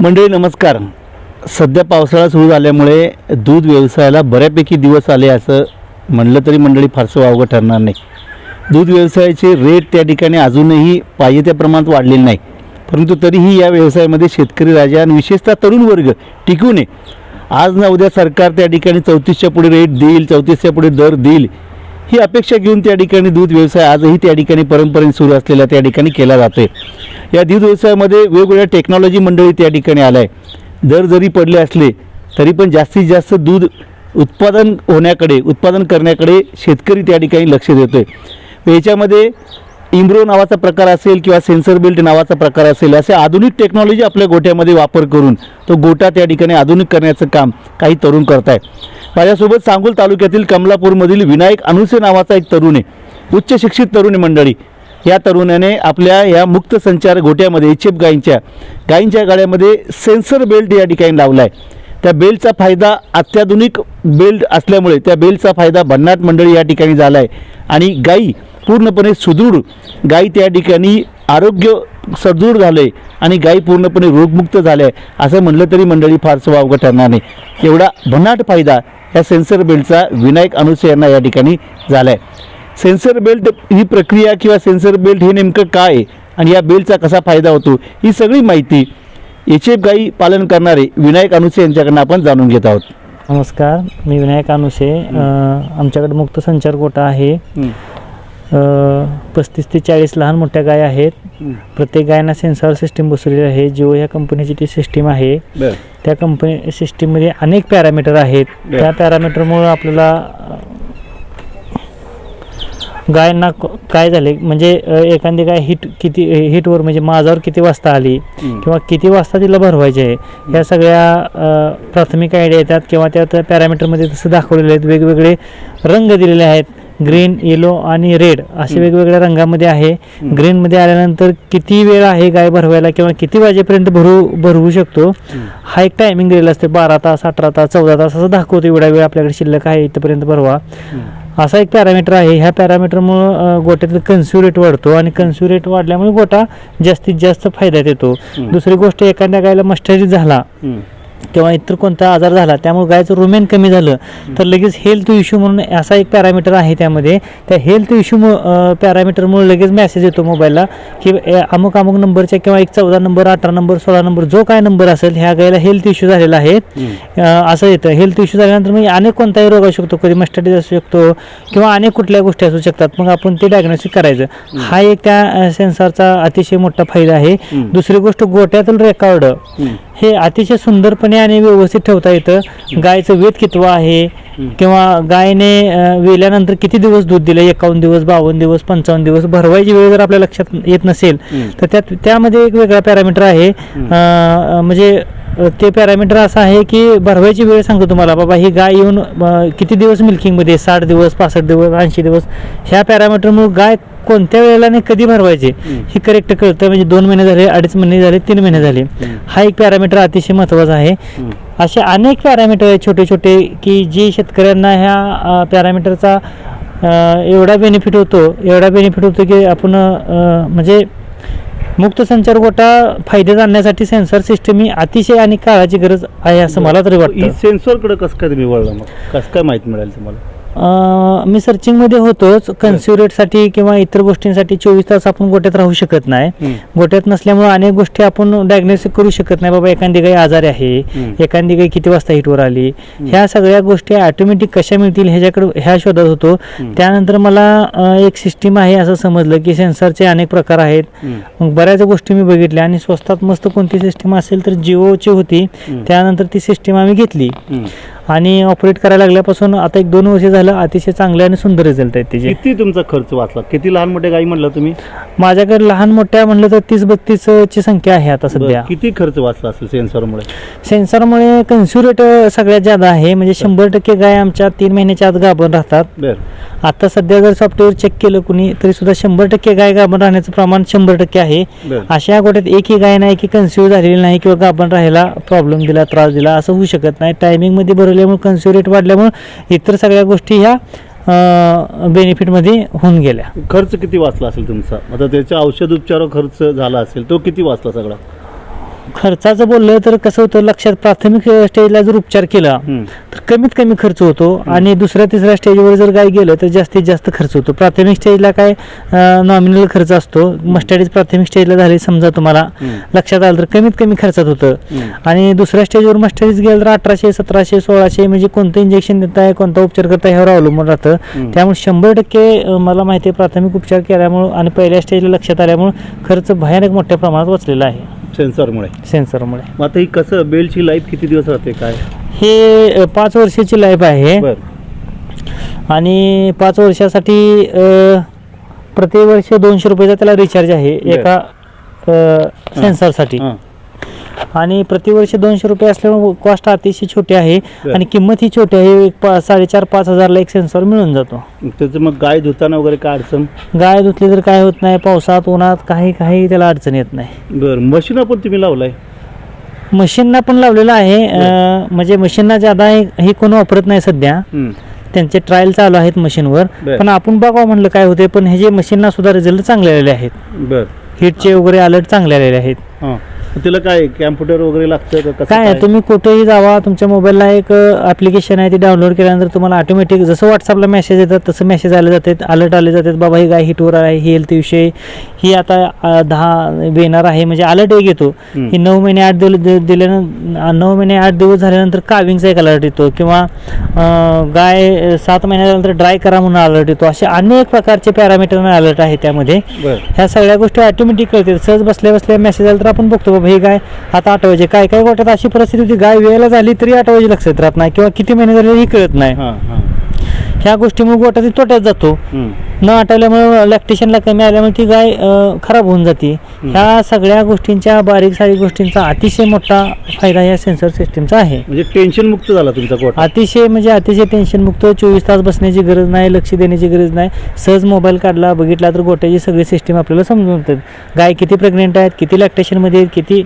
मंडळी नमस्कार. सध्या पावसाळा सुरू झाल्यामुळे दूध व्यवसायाला बऱ्यापैकी दिवस आले असं म्हणलं तरी मंडळी फारसं वावगं ठरणार नाही. दूध व्यवसायाचे रेट त्या ठिकाणी अजूनही पाहिजे त्या प्रमाणात वाढलेले नाही. परंतु तरीही या व्यवसायामध्ये शेतकरी राजा आणि विशेषतः तरुण वर्ग टिकू नये. आज ना उद्या सरकार त्या ठिकाणी चौतीसच्या पुढे रेट देईल चौतीसच्या पुढे दर देईल. ही अपेक्षा घेऊन त्या ठिकाणी दूध व्यवसाय आजही त्या ठिकाणी परंपरेने सुरू असलेला त्या ठिकाणी केला जातोय. या दूध व्यवसायामध्ये वेगवेगळ्या टेक्नॉलॉजी मंडळी त्या ठिकाणी आल्या आहे दर जरी पडले असले तरी पण जास्तीत जास्त दूध उत्पादन होण्याकडे उत्पादन करण्याकडे शेतकरी त्या ठिकाणी लक्ष देतो आहे याच्यामध्ये इम्ब्रो नावाचा प्रकार असेल किंवा सेन्सर बेल्ट नावाचा प्रकार असेल असे आधुनिक टेक्नॉलॉजी आपल्या गोट्यामध्ये वापर करून तो गोटा त्या ठिकाणी आधुनिक करण्याचं काम काही तरुण करत आहे माझ्यासोबत सांगोल तालुक्यातील कमलापूरमधील विनायक अनुसे नावाचा एक तरुण आहे. उच्च शिक्षित तरुण मंडळी. या तरुणाने आपल्या या मुक्त संचार गोट्यामध्ये एच एफ गायींच्या गायींच्या गाड्यामध्ये सेन्सर बेल्ट या ठिकाणी लावला आहे त्या बेल्टचा फायदा अत्याधुनिक बेल्ट असल्यामुळे त्या बेल्टचा फायदा भन्नाट मंडळी या ठिकाणी झाला आहे आणि गायी पूर्णपणे सुदृढ. गायी त्या ठिकाणी आरोग्य सदृढ झालं आहे आणि गायी पूर्णपणे रोगमुक्त झाल्या. आहे असं म्हणलं तरी मंडळी फारसं वावगं ठरणार नाही. एवढा भन्नाट फायदा या सेन्सर बेल्टचा विनायक अनुसे यांना या ठिकाणी झाला आहे सेन्सर बेल्ट ही प्रक्रिया किंवा सेन्सर बेल्ट हे नेमकं काय आहे आणि या बेल्टचा कसा फायदा होतो ही सगळी माहिती एच एफ गाई पालन करणारे विनायक अनुसे यांच्याकडनं आपण जाणून घेत आहोत. नमस्कार मी विनायक अनुसे. आमच्याकडे मुक्त संचार गोटा आहे. पस्तीस ते चाळीस लहान मोठ्या गाय आहेत. प्रत्येक गायना सेन्सॉर सिस्टीम बसवलेली आहे. जिओ ह्या कंपनीची ती सिस्टीम आहे. त्या कंपनी सिस्टीममध्ये अनेक पॅरामीटर आहेत. त्या पॅरामीटरमुळं आपल्याला गायांना क- काय झाले? म्हणजे एखादी गाय हिट किती हिटवर म्हणजे माझावर किती वाजता आली किंवा किती वाजता तिला भरवायचे आहे या सगळ्या प्राथमिक आयडिया येतात किंवा त्या त्या पॅरामीटरमध्ये तसं दाखवलेले आहेत. वेगवेगळे रंग दिलेले आहेत. ग्रीन येलो आणि रेड असे वेगवेगळ्या रंगामध्ये आहे. ग्रीनमध्ये आल्यानंतर किती वेळ आहे गाय भरवायला किंवा किती वाजेपर्यंत भरू भरवू शकतो? हा एक टायमिंग दिलेला असते. बारा तास अठरा तास चौदा तास असं दाखवतो एवढा वेळ आपल्याकडे शिल्लक आहे इथपर्यंत भरवा. असा एक पॅरामीटर आहे. ह्या पॅरामीटरमुळं गोट्याचा कन्स्यू रेट वाढतो आणि कन्स्यू रेट वाढल्यामुळे गोटा जास्तीत जास्त फायद्यात येतो. दुसरी गोष्ट एखाद्या गायला मस्टरी झाला किंवा इतर कोणता आजार झाला त्यामुळे गायचं रुमेन कमी झालं तर लगेच हेल्थ इश्यू म्हणून असा एक पॅरामीटर आहे त्यामध्ये. त्या हेल्थ इश्यू पॅरामीटरमुळे लगेच मेसेज येतो मोबाईलला की अमुक अमुक नंबरच्या किंवा एक चौदा नंबर अठरा नंबर सोळा नंबर जो काय नंबर असेल ह्या गायला हेल्थ इश्यू झालेला आहे. असं येतं. हेल्थ इश्यू झाल्यानंतर मग अनेक कोणताही रोग असू शकतो कधी मस्टडीज असू शकतो किंवा अनेक कुठल्या गोष्टी असू शकतात. मग आपण ते डायग्नोस्टिक करायचं. हा एक त्या सेन्सरचा अतिशय मोठा फायदा आहे. दुसरी गोष्ट गोट्यातील रेकॉर्ड हे अतिशय सुंदरपणे आणि व्यवस्थित ठेवता येतं. गायचं वेत कितवं आहे? किंवा गायने वेल्यानंतर किती दिवस दूध दिलं? एकावन्न दिवस बावन्न दिवस पंचावन्न दिवस? भरवायची वेळ जर आपल्या लक्षात येत नसेल तर त्यात त्यामध्ये एक वेगळा पॅरामीटर आहे. म्हणजे ते पॅरामीटर असं आहे की भरवायची वेळ सांगतो तुम्हाला. बाबा ही गाय येऊन किती दिवस मिल्किंगमध्ये? साठ दिवस पासष्ट दिवस ऐंशी दिवस? ह्या पॅरामीटरमुळे गाय कोणत्या वेळेला आणि कधी भरवायचे? हे करेक्ट कळतं. म्हणजे दोन महिने झाले अडीच महिने झाले तीन महिने झाले. हा एक पॅरामीटर अतिशय महत्त्वाचा आहे. असे अनेक पॅरामीटर आहेत छोटे छोटे की जे शेतकऱ्यांना ह्या पॅरामीटरचा एवढा बेनिफिट होतो एवढा बेनिफिट होतो की आपण म्हणजे मुक्त संचार गोटा फायदे आणण्यासाठी सेन्सर सिस्टम ही अतिशय आणि काळाची गरज आहे असं मला तरी वाटतं. सेन्सरकडे कसं काय तुम्ही वळला मग? कसं काय माहिती मिळाली तुम्हाला? मी सर्चिंगमध्ये होतोच. कन्स्युरेटसाठी किंवा इतर गोष्टींसाठी चोवीस तास आपण गोट्यात राहू शकत नाही. गोट्यात नसल्यामुळे अनेक गोष्टी आपण डायग्नोसिस करू शकत नाही. बाबा एखादी गाय आजारी आहे. एखादी गाय किती वाजता हिटवर आली? ह्या सगळ्या गोष्टी ऑटोमॅटिक कशा मिळतील ह्याच्याकडे ह्या शोधत होतो. त्यानंतर मला एक सिस्टीम आहे असं समजलं की सेन्सरचे अनेक प्रकार आहेत. मग बऱ्याच गोष्टी मी बघितल्या आणि स्वस्तात मस्त कोणती सिस्टीम असेल तर जिओची होती. त्यानंतर ती सिस्टीम आम्ही घेतली. आणि ऑपरेट करायला लागल्यापासून आता एक दोन वर्ष झालं अतिशय चांगले आणि सुंदर रिझल्ट आहेत त्याचे किती तुमचा खर्च वाचला? किती लहान मोठ्या गाई म्हणला तुम्ही? माझ्याकडे लहान मोठ्या म्हणलं तर तीस बत्तीस ची संख्या आहे आता सध्या. किती खर्च वाचला असेल सेन्सरमुळे? सेन्सरमुळे कन्स्युरेट सगळ्यात ज्यादा आहे. म्हणजे शंभर टक्के गाय आमच्या तीन महिन्याच्या आत गाभण राहतात. आता सध्या जर सॉफ्टवेअर चेक केलं कुणी तरी सुद्धा शंभर टक्के गाय गाभण राहण्याचं प्रमाण शंभर टक्के आहे. अशा गोट्यात एकही गाय नाही की कन्स्यू झालेली नाही किंवा गाभण राहायला प्रॉब्लेम दिला त्रास दिला असं होऊ शकत नाही. टायमिंगमध्ये वाढल्यामुळे कन्स्यू रेट वाढल्यामुळे इतर सगळ्या गोष्टी ह्या बेनिफिटमध्ये होऊन गेल्या. खर्च किती वाचला असेल तुमचा? आता त्याच्या औषध उपचार खर्च झाला असेल तो किती वाचला सगळा? खर्चाचं बोललं तर कसं होतं लक्षात प्राथमिक स्टेजला जर उपचार केला. तर कमीत कमी खर्च होतो आणि दुसऱ्या तिसऱ्या स्टेजवर जर गाय गेलं तर जास्तीत जास्त खर्च होतो प्राथमिक स्टेजला काय नॉमिनल खर्च असतो मस्टडीज प्राथमिक स्टेजला झाली समजा तुम्हाला. लक्षात आलं तर कमीत कमी खर्चात होतं. आणि दुसऱ्या स्टेजवर मस्टडीज गेलं तर अठराशे सतराशे सोळाशे म्हणजे कोणतं इंजेक्शन देताय कोणता उपचार करताय ह्यावर अवलंबून राहतं. त्यामुळे शंभर टक्के मला माहिती आहे प्राथमिक उपचार केल्यामुळं आणि पहिल्या स्टेजला लक्षात आल्यामुळं खर्च भयानक मोठ्या प्रमाणात वाचलेला आहे सेन्सॉरमुळे. सेन्सरमुळे. मग आता ही कसं बेलची लाईफ किती दिवस राहते काय? हे अ, पाच वर्षाची लाईफ आहे. बर. आणि पाच वर्षासाठी अ, प्रतिवर्ष दोनशे रुपयाचा त्याला रिचार्ज आहे. एका सेन्सरसाठी हां. आणि प्रतिवर्ष दोनशे रुपये असल्यामुळे कॉस्ट अतिशय छोटी आहे. आणि किंमत ही छोटी आहे. पा साडेचार पाच हजारला एक सेन्सर मिळून जातो. त्याचं मग गाय धुताना वगैरे काय अडचण? गाय धुतली तर काय होत नाही. पावसात उन्हात काही काही त्याला अडचण येत नाही. बर. मशीन पण तुम्ही लावलाय? मशीनना पण लावलेलं आहे. म्हणजे मशीनना ज्यादा हे हे कोण वापरत नाही सध्या. त्यांचे ट्रायल चालू आहेत मशीनवर. पण आपण बघावं म्हणलं काय होते पण हे जे मशीनना सुद्धा रिझल्ट चांगले आलेले आहेत हिटचे वगैरे अलर्ट चांगले आलेले आहेत तिला काय कॅम्प्युटर वगैरे लागतं का? कसं काय आहे, तुम्ही कुठेही जावा तुमच्या मोबाईलला एक ॲप्लिकेशन आहे ते डाउनलोड केल्यानंतर तुम्हाला ऑटोमॅटिक जसं व्हॉट्सअपला मेसेज येतात तसं मेसेज आले जातात अलर्ट आले जातात बाबा ही गाय हिटवर आहे ही हेल्थविषयी ही आता अ, दहा येणार आहे म्हणजे अलर्ट एक येतो. हम्म. ही नऊ महिने आठ दिवस दिल्यानंतर नऊ महिने आठ दिवस झाल्यानंतर काविंगचा एक अलर्ट येतो किंवा अ, गाय अ, सात महिन्यानंतर ड्राय करा म्हणून अलर्ट येतो. असे अनेक प्रकारचे पॅरामीटर अलर्ट आहे त्यामध्ये. बर. ह्या सगळ्या गोष्टी ऑटोमॅटिक कळतात सहज बसल्या बसल्या मेसेज आला तर आपण बघतो बाबा हे गाय आता आठवायचे काय काय वाटत अशी परिस्थिती होती? गाय वेळेला झाली तरी आठवायची लक्षात राहत नाही. किंवा किती महिने झाले हे कळत नाही. ह्या गोष्टीमुळे गोट्यात तोट्यात जातो. न आठवल्यामुळे लॅक्टेशनला कमी आल्यामुळे ती गाय खराब होऊन जाते. ह्या सगळ्या गोष्टींच्या बारीक सारीक गोष्टींचा अतिशय मोठा फायदा या सेन्सर सिस्टीमचा आहे. म्हणजे टेन्शन मुक्त झाला तुमचा गोठा. अतिशय म्हणजे अतिशय टेन्शनमुक्त चोवीस तास बसण्याची गरज नाही लक्ष देण्याची गरज नाही. सहज मोबाईल काढला बघितला तर गोट्याची सगळी सिस्टीम आपल्याला समजून गाय किती प्रेग्नेंट आहेत किती लॅक्टेशनमध्ये आहेत किती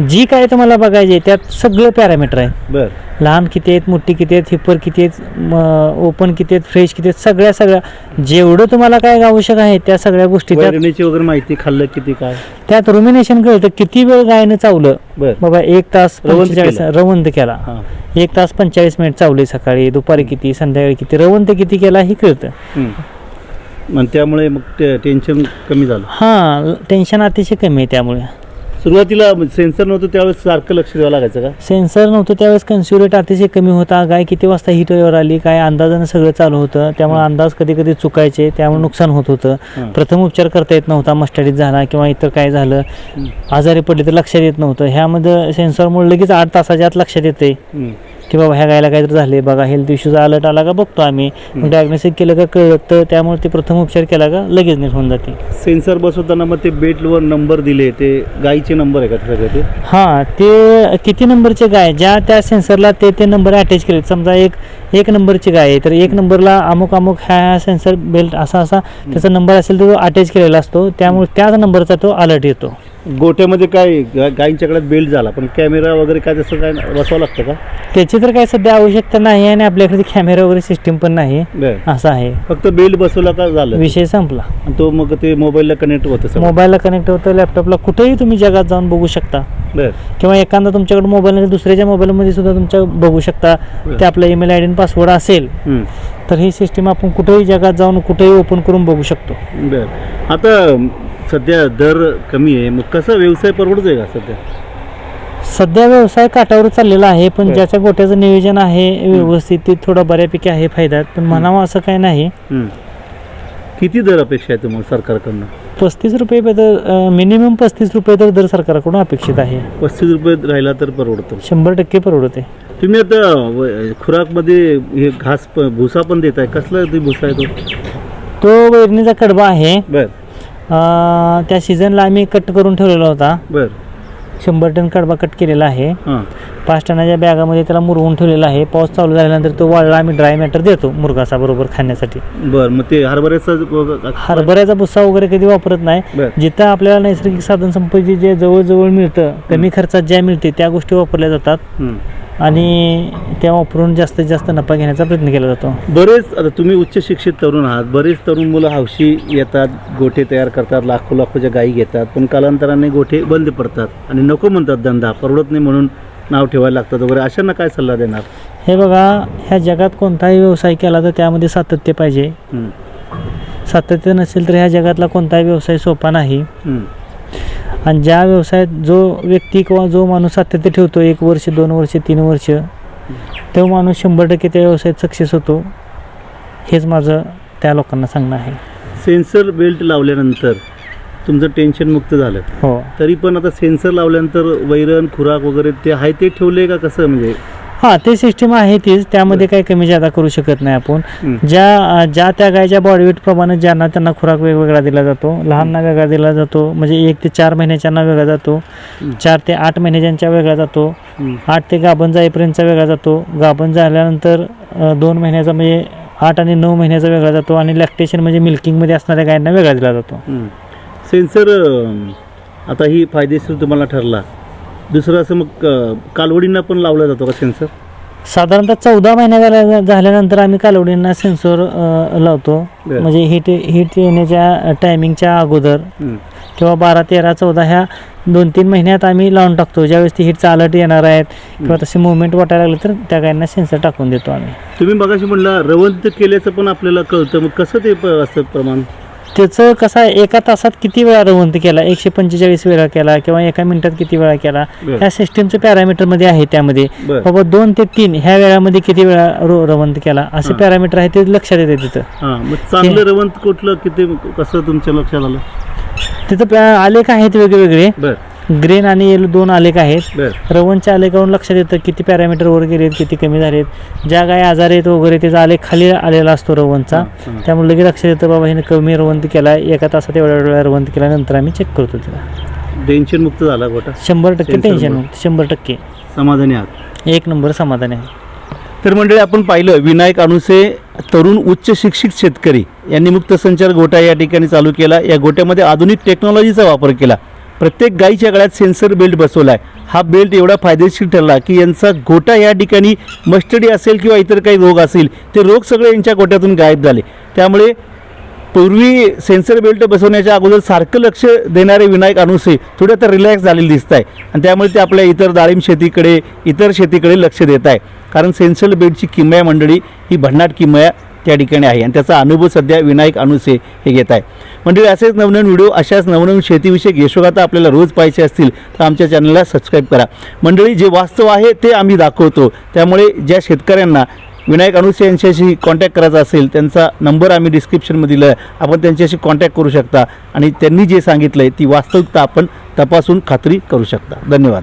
जी काय तुम्हाला बघायचे त्यात सगळं पॅरामीटर आहे. बर. लहान किती आहेत मोठी किती आहेत हिपर किती आहेत ओपन किती आहेत फ्रेश किती आहेत सगळ्या सगळ्या. जेवढं तुम्हाला काय आवश्यक आहे त्या सगळ्या गोष्टी त्यात वैरणीची वगैरे माहिती खाल्लं किती काय? त्यात रुमिनेशन कळतं किती वेळ गायनं चावलं. बर. बाबा एक तास रवंत पंचेचाळीस केलं. रवंत केला. हां. एक तास पंचेचाळीस मिनिट चावले सकाळी दुपारी किती संध्याकाळी किती रवंत किती केला हे कळतं. हम्म. आणि त्यामुळे मग टेन्शन कमी झालं. हां टेन्शन अतिशय कमी आहे त्यामुळे. सुरुवातीला सेन्सर नव्हतं त्यावेळेस सारखं लक्ष द्यावं लागायचं का? सेन्सर नव्हतं त्यावेळेस कन्स्यू रेट अतिशय कमी होता. गाय किती वाजता हिटवर आली काय अंदाजानं सगळं चालू होतं. त्यामुळे अंदाज कधी कधी चुकायचे त्यामुळे नुकसान होत होतं. प्रथम उपचार करता येत नव्हता मस्टडीत झाला किंवा इतर काय झालं. आजारी पडले तर लक्षात येत नव्हतं. ह्यामध्ये सेन्सरमुळे लगेच आठ तासाच्या आत लक्षात येते. की बाबा ह्या गायला काहीतरी झाले बघा हेल्थ इश्यूचा अलर्ट आला का बघतो आम्ही. डायग्नोसिस केलं का कळलं तर त्यामुळे ते प्रथम उपचार केला का लगेच नीट होऊन जाते सेन्सर बसवताना मग ते बेटवर नंबर दिले ते गाईचे नंबर आहे का ते सगळे ते? हां ते किती नंबरचे गाय ज्या त्या सेन्सरला ते ते नंबर अटॅच केले समजा एक एक नंबरची गाय आहे तर एक नंबरला अमुक अमुक ह्या सेन्सर बेल्ट असा असा त्याचा नंबर असेल तर तो अटॅच केलेला असतो. त्यामुळे त्याच नंबरचा तो अलर्ट येतो. गोट्यामध्ये काय गा- गाईंच्याकडे बेल्ट झाला पण कॅमेरा वगैरे काय तसं काय बसवावं लागतं का? त्याची तर काही सध्या आवश्यकता नाही आणि आपल्याकडे कॅमेरा वगैरे सिस्टीम पण नाही बर. असं आहे. फक्त बेल्ट बसवला का झालं. विषय संपला. आणि तो मग ते मोबाईलला कनेक्ट होतं सगळं. मोबाईलला कनेक्ट होतं लॅपटॉपला कुठेही तुम्ही जगात जाऊन बघू शकता. बर. किंवा एखादा तुमच्याकडे मोबाईल नाही दुसऱ्याच्या मोबाईलमध्ये सुद्धा तुमच्या बघू शकता. बरं. ते आपला ईमेल आय डी पासवर्ड असेल हम्म. तर ही सिस्टीम आपण कुठेही जगात जाऊन कुठेही ओपन करून बघू शकतो. बर. आता सध्या दर कमी आहे. मग कसा व्यवसाय परवडतोय का सध्या? सध्या व्यवसाय काटावर चाललेला आहे पण. ज्याच्या गोट्याचं नियोजन आहे व्यवस्थित ते थोडं बऱ्यापैकी आहे फायद्यात पण म्हणावं असं काही नाही. किती दर अपेक्षा आहे तुम्हाला सरकारकडनं? पस्तीस रुपये तर मिनिमम पस्तीस रुपये तर दर सरकारकडून अपेक्षित आहे. पस्तीस रुपये राहिला तर परवडतो. शंभर टक्के परवडते. तुम्ही आता व- खुराकमध्ये हे घास प- भुसा पण देताय. कसला ते भुसा आहे तो? तो वैरणीचा कडबा आहे. बर. अं, त्या सीझनला आम्ही कट करून ठेवलेला होता. बर. शंभर टन कडबा कट केलेला आहे. हां. पाच टनाच्या बॅगामध्ये त्याला मुरवून ठेवलेला आहे. पाऊस चालू झाल्यानंतर तो वाळला आम्ही ड्राय मॅटर देतो मुरगासा बरोबर खाण्यासाठी. बर मग ते हरभऱ्याचं हरभऱ्याचा भुस्सा वगैरे कधी वापरत नाही. बर. जिथं आपल्याला नैसर्गिक साधन संपत्ती जे जवळजवळ मिळतं कमी खर्चात ज्या मिळते त्या गोष्टी वापरल्या जातात. आणि त्या वापरून जास्तीत जास्त नफा घेण्याचा प्रयत्न केला जातो. बरेच आता तुम्ही उच्च शिक्षित तरुण आहात. बरेच तरुण मुलं हौशी येतात गोठे तयार करतात लाखो लाखोच्या गायी घेतात पण कालांतराने गोठे बंद पडतात आणि नको म्हणतात धंदा परवडत नाही म्हणून नाव ठेवायला लागतात वगैरे. अशांना काय सल्ला देणार? हे बघा ह्या जगात कोणताही व्यवसाय केला तर त्यामध्ये सातत्य पाहिजे. सातत्य नसेल तर ह्या जगातला कोणताही व्यवसाय सोपा नाही. आणि ज्या व्यवसायात जो व्यक्ती किंवा जो माणूस सातत्य ठेवतो एक वर्ष दोन वर्ष तीन वर्ष तो माणूस शंभर टक्के त्या व्यवसायात सक्सेस होतो हेच माझं त्या लोकांना सांगणं आहे. सेन्सर बेल्ट लावल्यानंतर तुमचं टेन्शन मुक्त झालं. हो. तरी पण आता सेन्सर लावल्यानंतर वैरण खुराक वगैरे ते आहे ते ठेवले का कसं? म्हणजे हां ते सिस्टीम आहे तीच. त्यामध्ये काही कमी जादा करू शकत नाही आपण. ज्या ज्या त्या गायच्या बॉडीवेट प्रमाणे ज्यांना त्यांना खुराक वेगवेगळा दिला जातो. लहानना वेगळा दिला जातो. म्हणजे एक ते चार महिन्याच्यांना वेगळा जातो. चार ते आठ महिन्याच्या वेगळा जातो. आठ ते गाभण जाईपर्यंतचा वेगळा जातो. गाभण झाल्यानंतर दोन महिन्याचा म्हणजे आठ आणि नऊ महिन्याचा वेगळा जातो आणि लॅक्टेशन म्हणजे मिल्किंगमध्ये असणाऱ्या गायांना वेगळा दिला जातो. सेन्सर आता ही फायदेशीर तुम्हाला ठरला. दुसरं असं मग अं, कालवडींना पण लावला जातो का सेन्सर साधारणतः चौदा महिन्या झाल्या झाल्यानंतर आम्ही कालवडींना सेन्सर लावतो. बरं. म्हणजे हिट हिट येण्याच्या टायमिंगच्या अगोदर किंवा बारा तेरा चौदा ह्या दोन तीन महिन्यात आम्ही लावून टाकतो. ज्यावेळेस ती हिटचा अलर्ट येणार आहेत किंवा तसे मुवमेंट वाटायला लागले तर त्या गायांना सेन्सर टाकून देतो आम्ही. तुम्ही बघाशी म्हणला रवंत केल्याचं पण आपल्याला कळतं. मग कसं ते प- असतं प्रमाण? त्याचं कसं आहे एका तासात किती वेळा रवंत केला एकशे पंचेचाळीस वेळा केला किंवा एका मिनिटात किती वेळा केला. ह्या सिस्टीमचं पॅरामीटरमध्ये आहे त्यामध्ये. बाबा दोन ते तीन ह्या वेळामध्ये किती वेळा रवंत केला असे. पॅरामीटर आहे ते लक्षात येते तिथं चांगलं रवंत कुठलं किती कसं तुमच्या लक्षात आलं तिथं आलेख आहेत वेगवेगळे ग्रेन आणि येलो दोन आलेख आहेत. बर. रवंच्या आलेखावरून लक्षात येतं किती पॅरामीटर वर गेलेत किती कमी झालेत. ज्या गाय आजार आहेत वगैरे त्याचा आलेख खाली आलेला असतो हां, हां. त्यामुळे लगेच लक्षात येतं बाबा हिने कमी रवंत केला एका तासात एवढ्या वेळा रवंत केला नंतर आम्ही चेक करतो तिला. टेन्शन मुक्त झाला गोटा? शंभर टक्के Sensor टेन्शन मुळे. शंभर टक्के. समाधानी आहात? एक नंबर समाधान आहे. तर मंडळी आपण पाहिलं विनायक अनुसे तरुण उच्च शिक्षित शेतकरी यांनी मुक्त संचार गोटा या ठिकाणी चालू केला. या गोट्यामध्ये आधुनिक टेक्नॉलॉजीचा वापर केला. प्रत्येक गायीच्या गळ्यात सेन्सर बेल्ट बसवला आहे हा बेल्ट एवढा फायदेशीर ठरला की यांचा गोटा या ठिकाणी मस्टडी असेल किंवा इतर काही रोग असेल ते रोग सगळे यांच्या गोट्यातून गायब झाले. त्यामुळे पूर्वी सेन्सर बेल्ट बसवण्याच्या अगोदर सारखं लक्ष देणारे विनायक अनुसे थोडे आता रिलॅक्स झालेले दिसत आहे आणि त्यामुळे ते आपल्या इतर डाळिंब शेतीकडे इतर शेतीकडे लक्ष देत आहे. कारण सेन्सर बेल्टची किमया मंडळी ही भन्नाट किमया त्या ठिकाणी आहे. आणि त्याचा अनुभव सध्या विनायक अनुसे हे घेत आहे. मंडळी असेच नवनवीन व्हिडिओ अशाच नवनवीन शेतीविषयक यशोगाथा आपल्याला रोज पाहिजे असतील तर आमच्या चॅनलला सबस्क्राईब करा. मंडळी जे वास्तव आहे ते आम्ही दाखवतो. त्यामुळे ज्या शेतकऱ्यांना विनायक अनुसे यांच्याशी कॉन्टॅक्ट करायचा असेल त्यांचा नंबर आम्ही डिस्क्रिप्शनमध्ये दिला आहे. आपण त्यांच्याशी कॉन्टॅक्ट करू शकता आणि त्यांनी जे सांगितलं आहे ती वास्तविकता आपण तपासून खात्री करू शकता. धन्यवाद.